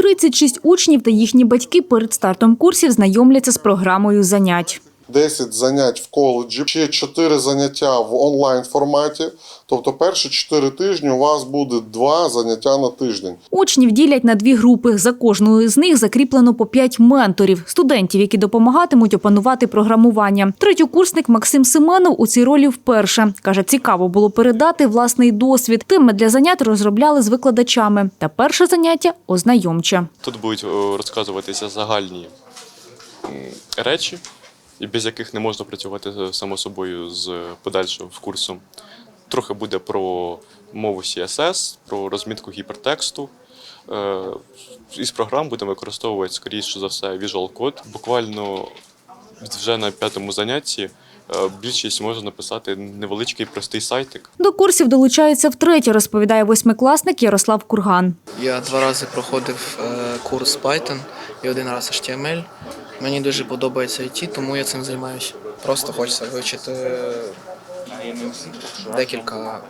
36 учнів та їхні батьки перед стартом курсів знайомляться з програмою занять. 10 занять в коледжі, ще 4 заняття в онлайн форматі. Тобто перші 4 тижні у вас буде 2 заняття на тиждень. Учнів ділять на дві групи. За кожною з них закріплено по п'ять менторів, студентів, які допомагатимуть опанувати програмування. Третьокурсник Максим Семенов у цій ролі вперше каже, цікаво було передати власний досвід. Теми для занять розробляли з викладачами. Та перше заняття ознайомче. Тут будуть розказуватися загальні речі, і без яких не можна працювати е, само собою з подальшим курсом. Трохи буде про мову CSS, про розмітку гіпертексту. Е, Із програм будемо використовувати, скоріше за все, Visual Code. Буквально вже на п'ятому занятті е, більшість може написати невеличкий простий сайтик. До курсів долучається втретє, розповідає восьмикласник Ярослав Курган. Я два рази проходив курс Python і один раз HTML. Мені дуже подобається IT, тому я цим займаюся. Просто хочеться вивчити е, декілька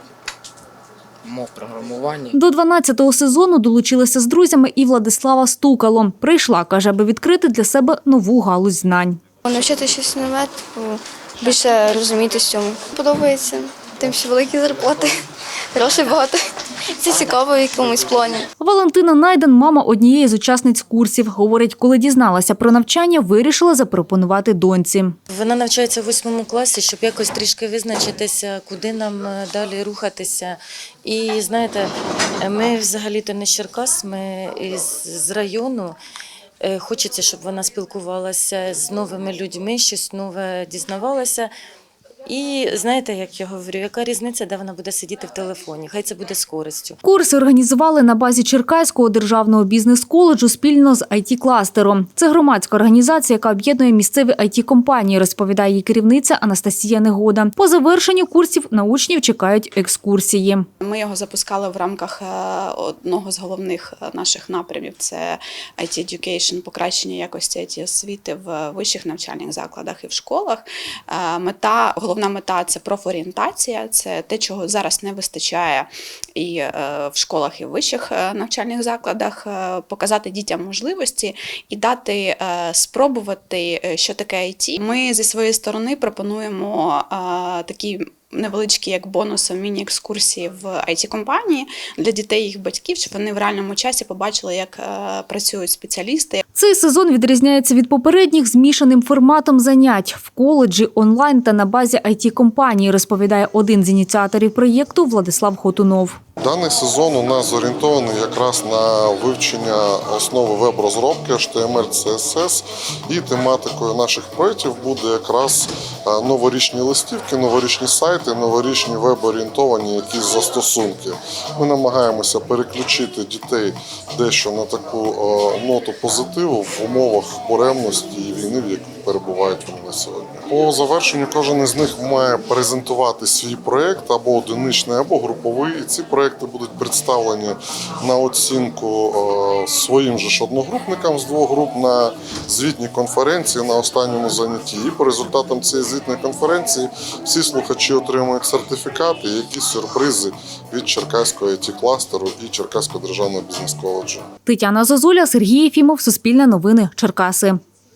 мов програмування. До 12-го сезону долучилася з друзями і Владислава Стукало. Прийшла, каже, аби відкрити для себе нову галузь знань. Навчити щось нове, типу, більше розуміти цьому. Подобається, тим, що великі зарплати, грошей багато. Це цікаво в якомусь плані. Валентина Найден, мама однієї з учасниць курсів, говорить, коли дізналася про навчання, вирішила запропонувати доньці. Вона навчається в восьмому класі, щоб якось трішки визначитися, куди нам е, далі рухатися. І знаєте, ми взагалі-то не з Черкас, ми з району. Е, Хочеться, щоб вона спілкувалася з новими людьми, щось нове дізнавалася. І знаєте, як я говорю, яка різниця, де вона буде сидіти в телефоні? Хай це буде з користю. Курси організували на базі Черкаського державного бізнес-коледжу спільно з IT-кластером. Це громадська організація, яка об'єднує місцеві IT-компанії, розповідає її керівниця Анастасія Негода. По завершенню курсів на учнів чекають екскурсії. Ми його запускали в рамках е, одного з головних е, наших напрямів це IT Education, покращення якості IT освіти в вищих навчальних закладах і в школах. Е, Мета, головна мета це профорієнтація, це те, чого зараз не вистачає і е, в школах, і в вищих е, навчальних закладах. е, Показати дітям можливості і дати спробувати, що таке IT. Ми зі своєї сторони пропонуємо такі невеличкі як бонуси міні-екскурсії в it компанії. Для дітей і їх батьків, щоб вони в реальному часі побачили, як е, працюють спеціалісти, Цей сезон відрізняється від попередніх змішаним форматом занять в коледжі, онлайн та на базі it компанії, розповідає один з ініціаторів проєкту Владислав Хотунов. Даний сезон у нас зорієнтований якраз на вивчення основи веб-розробки HTML, CSS і тематикою наших проєктів буде якраз новорічні листівки, новорічні сайти, новорічні веб-орієнтовані якісь застосунки. Ми намагаємося переключити дітей дещо на таку ноту позитиву в умовах буремності і війни, в якій перебувають вони сьогодні. По завершенню кожен із них має презентувати свій проєкт або одиничний, або груповий. І ці проєкти будуть представлені на оцінку своїм же ж одногрупникам з двох груп на звітній конференції на останньому занятті. І по результатам цієї звітної конференції всі слухачі отримують сертифікати, і якісь сюрпризи від Черкаського it кластеру і Черкаського державного бізнес коледжу. Тетяна Зозуля, Сергій Єфімов, Суспільне новини, Черкаси.